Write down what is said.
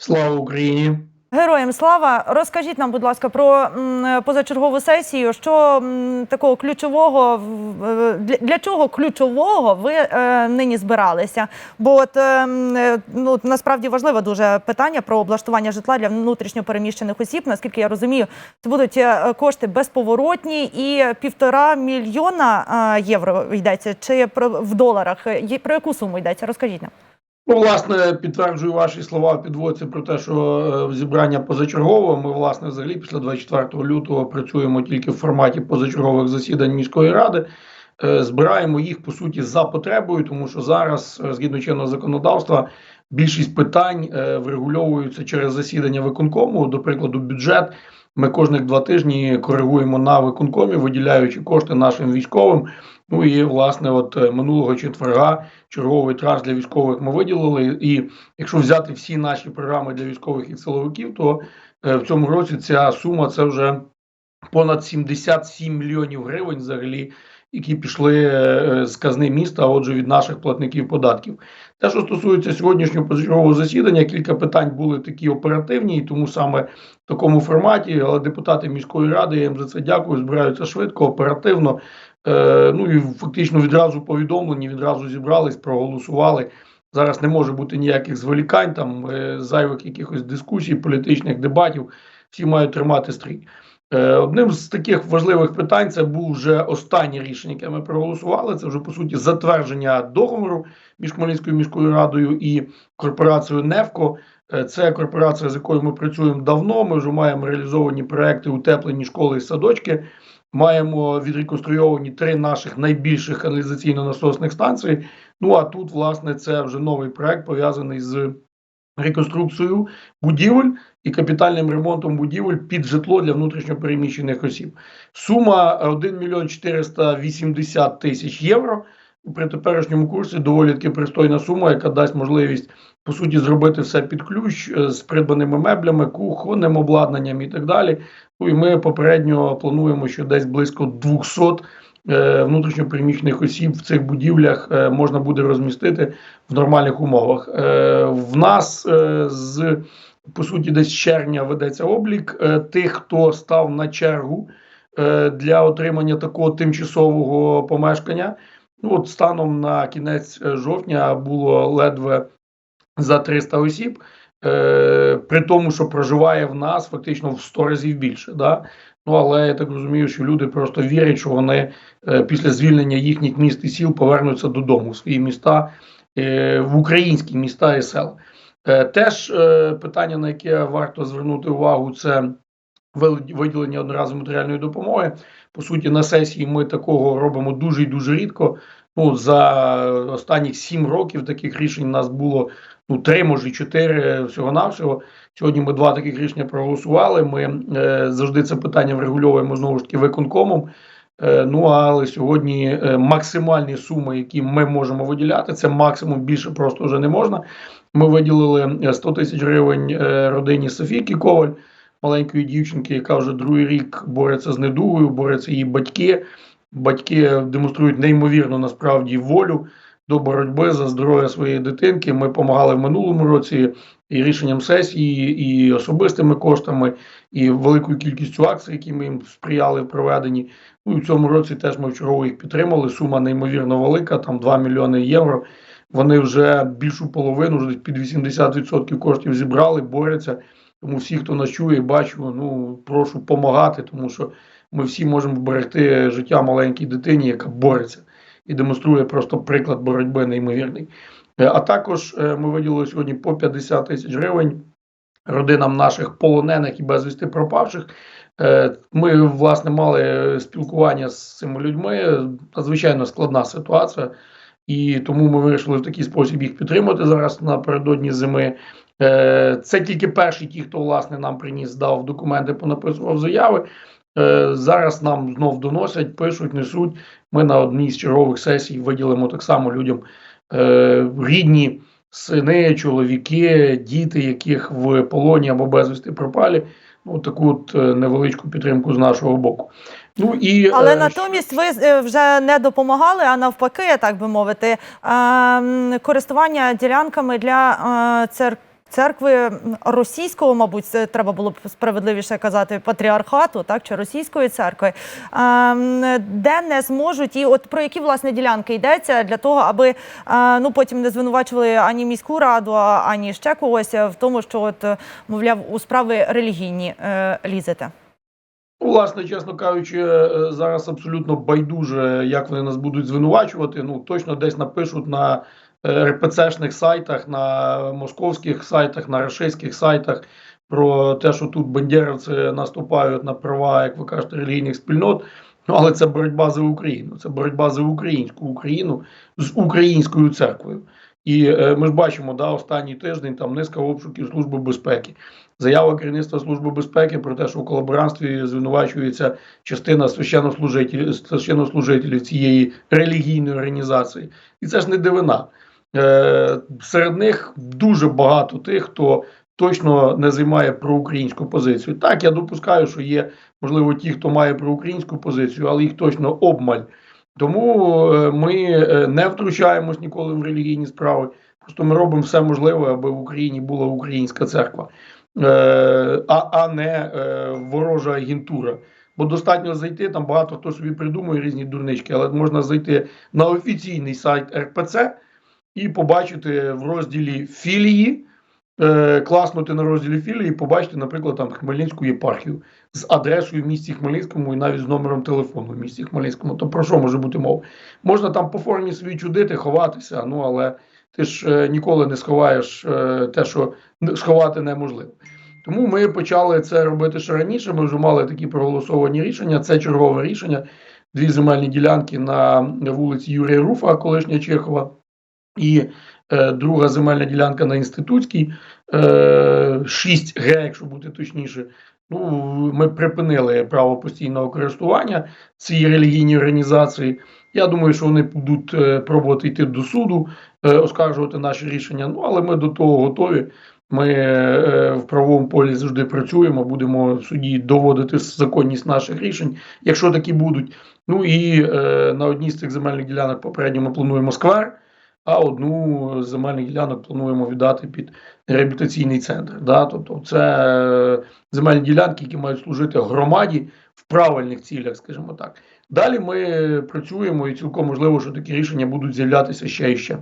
Слава Україні! Героям слава, розкажіть нам, будь ласка, про позачергову сесію. Що такого ключового для, чого ключового ви е, нині збиралися? Бо от е, е, ну насправді важливе дуже питання про облаштування житла для внутрішньо переміщених осіб. Наскільки я розумію, це будуть кошти безповоротні і півтора мільйона євро йдеться. Чи про в доларах? Про яку суму йдеться? Розкажіть нам. Ну, власне, підтверджую ваші слова в підводці про те, що е, зібрання позачергове. Ми, власне, взагалі після 24 лютого працюємо тільки в форматі позачергових засідань міської ради. Е, Збираємо їх по суті за потребою, тому що зараз, е, згідно чинного законодавства, більшість питань врегульовуються через засідання виконкому. До прикладу, бюджет. Ми кожних два тижні коригуємо на виконкомі, виділяючи кошти нашим військовим. Ну і власне, от е, минулого четверга черговий транш для військових ми виділили. І якщо взяти всі наші програми для військових і силовиків, то е, в цьому році ця сума це вже понад 77 мільйонів гривень взагалі. Які пішли е, з казни міста, а отже, від наших платників податків. Те, що стосується сьогоднішнього позачергового засідання, кілька питань були такі оперативні, і тому саме в такому форматі. Але депутати міської ради, я їм за це дякую, збираються швидко, оперативно. Е, ну і фактично відразу повідомлені, відразу зібрались, проголосували. Зараз не може бути ніяких зволікань, там е, зайвих якихось дискусій, політичних дебатів. Всі мають тримати стрій. Е, Одним з таких важливих питань це був вже останнє рішення, яке ми проголосували. Це вже по суті затвердження договору між Хмельницькою міською радою і корпорацією Невко. Це корпорація, з якою ми працюємо давно. Ми вже маємо реалізовані проекти утеплені школи і садочки. Маємо відреконструйовані три наших найбільших каналізаційно-насосних станцій. Ну а тут, власне, це вже новий проект пов'язаний з реконструкцією будівель і капітальним ремонтом будівель під житло для внутрішньопереміщених осіб. Сума 1 мільйон 480 тисяч євро. При теперішньому курсі доволі таки пристойна сума, яка дасть можливість по суті зробити все під ключ е, з придбаними меблями, кухонним обладнанням і так далі. Ну і ми попередньо плануємо, що десь близько 200 е, внутрішньопереміщених осіб в цих будівлях е, можна буде розмістити в нормальних умовах. В нас з по суті десь з червня ведеться облік тих, хто став на чергу для отримання такого тимчасового помешкання. Ну от станом на кінець е, жовтня було ледве за 300 осіб. Е, при тому, що проживає в нас фактично в 100 разів більше. Да? Ну але я так розумію, що люди просто вірять, що вони е, після звільнення їхніх міст і сіл повернуться додому в свої міста, е, в українські міста і села. Е, теж е, питання, на яке варто звернути увагу, це виділення одноразової матеріальної допомоги. По суті, на сесії ми такого робимо дуже і дуже рідко. Ну, за останні сім років таких рішень у нас було ну, три, може чотири всього-навсього. Сьогодні ми два таких рішення проголосували. Ми е, завжди це питання врегульовуємо знову ж таки виконкомом. Е, ну але сьогодні е, максимальні суми, які ми можемо виділяти, це максимум більше просто вже не можна. Ми виділили е, 100 тисяч гривень е, родині Софійки Коваль, маленької дівчинки, яка вже другий рік бореться з недугою, борються її батьки. Батьки демонструють неймовірну насправді волю до боротьби за здоров'я своєї дитинки. Ми допомагали в минулому році і рішенням сесії, і особистими коштами, і великою кількістю акцій, які ми їм сприяли в проведенні. Ну і в цьому році теж ми вчергово їх підтримали. Сума неймовірно велика, там 2 мільйони євро. Вони вже більшу половину, вже під 80% коштів зібрали, борються. Тому всі, хто нас чує, бачу, ну прошу допомагати, тому що ми всі можемо вберегти життя маленькій дитині, яка бореться і демонструє просто приклад боротьби неймовірний. Е, А також е, ми виділили сьогодні по 50 тисяч гривень родинам наших полонених і безвісти пропавших. Е, Ми, власне, мали спілкування з цими людьми. Надзвичайно складна ситуація, і тому ми вирішили в такий спосіб їх підтримати зараз напередодні зими. Е, Це тільки перші ті, хто власне нам приніс, дав документи, понаписував заяви. Е, Зараз нам знов доносять, пишуть, несуть. Ми на одній з чергових сесій виділимо так само людям е, рідні сини, чоловіки, діти, яких в полоні або безвісти пропалі. Ну, таку от е, невеличку підтримку з нашого боку. Ну і Але е, натомість ви е, вже не допомагали, а навпаки, так би мовити, ем, користування ділянками для е, цер... церкви російського, мабуть, треба було б справедливіше казати, патріархату, так чи російської церкви, ем, де не зможуть, і от про які власне ділянки йдеться для того, аби е, ну потім не звинувачували ані міську раду, ані ще когось в тому, що от мовляв у справи релігійні е, лізете. Власне, чесно кажучи, е, зараз абсолютно байдуже, як вони нас будуть звинувачувати. Ну точно десь напишуть на РПЦшних сайтах, на московських сайтах, на рашистських сайтах про те, що тут бандерівці наступають на права, як ви кажете, релігійних спільнот. Ну, але це боротьба за Україну. Це боротьба за українську Україну з українською церквою. І е, ми ж бачимо, да, останній тиждень там низка обшуків Служби безпеки. Заява керівництва Служби безпеки про те, що в колаборантстві звинувачується частина священнослужителів, священнослужителів цієї релігійної організації. І це ж не дивина. Е, серед них дуже багато тих, хто точно не займає проукраїнську позицію. Так, я допускаю, що є, можливо, ті, хто має проукраїнську позицію, але їх точно обмаль. Тому е, ми е, не втручаємось ніколи в релігійні справи. Просто ми робимо все можливе, аби в Україні була українська церква, а, а не ворожа агентура. Бо достатньо зайти, там багато хто собі придумує різні дурнички, але можна зайти на офіційний сайт РПЦ і побачити в розділі філії, е, класнути на розділі філії, і побачити, наприклад, там Хмельницьку єпархію з адресою в місті Хмельницькому і навіть з номером телефону в місті Хмельницькому. То про що може бути мова? Можна там по формі собі чудити, ховатися, ну але ти ж е, ніколи не сховаєш е, те, що сховати неможливо. Тому ми почали це робити ще раніше. Ми вже мали такі проголосовані рішення. Це чергове рішення. Дві земельні ділянки на вулиці Юрія Руфа, колишня Чехова, і е, друга земельна ділянка на інститутській, е, 6 Г, якщо бути точніше. Ну, ми припинили право постійного користування цій релігійній організації. Я думаю, що вони будуть е, пробувати йти до суду, е, оскаржувати наші рішення. Ну, але ми до того готові. Ми е, в правовому полі завжди працюємо, будемо в суді доводити законність наших рішень, якщо такі будуть. Ну і на одній з цих земельних ділянок попередньо ми плануємо сквер, а одну з земельних ділянок плануємо віддати під реабілітаційний центр. Да? Тобто це е, земельні ділянки, які мають служити громаді в правильних цілях, скажімо так. Далі ми працюємо і цілком можливо, що такі рішення будуть з'являтися ще і ще.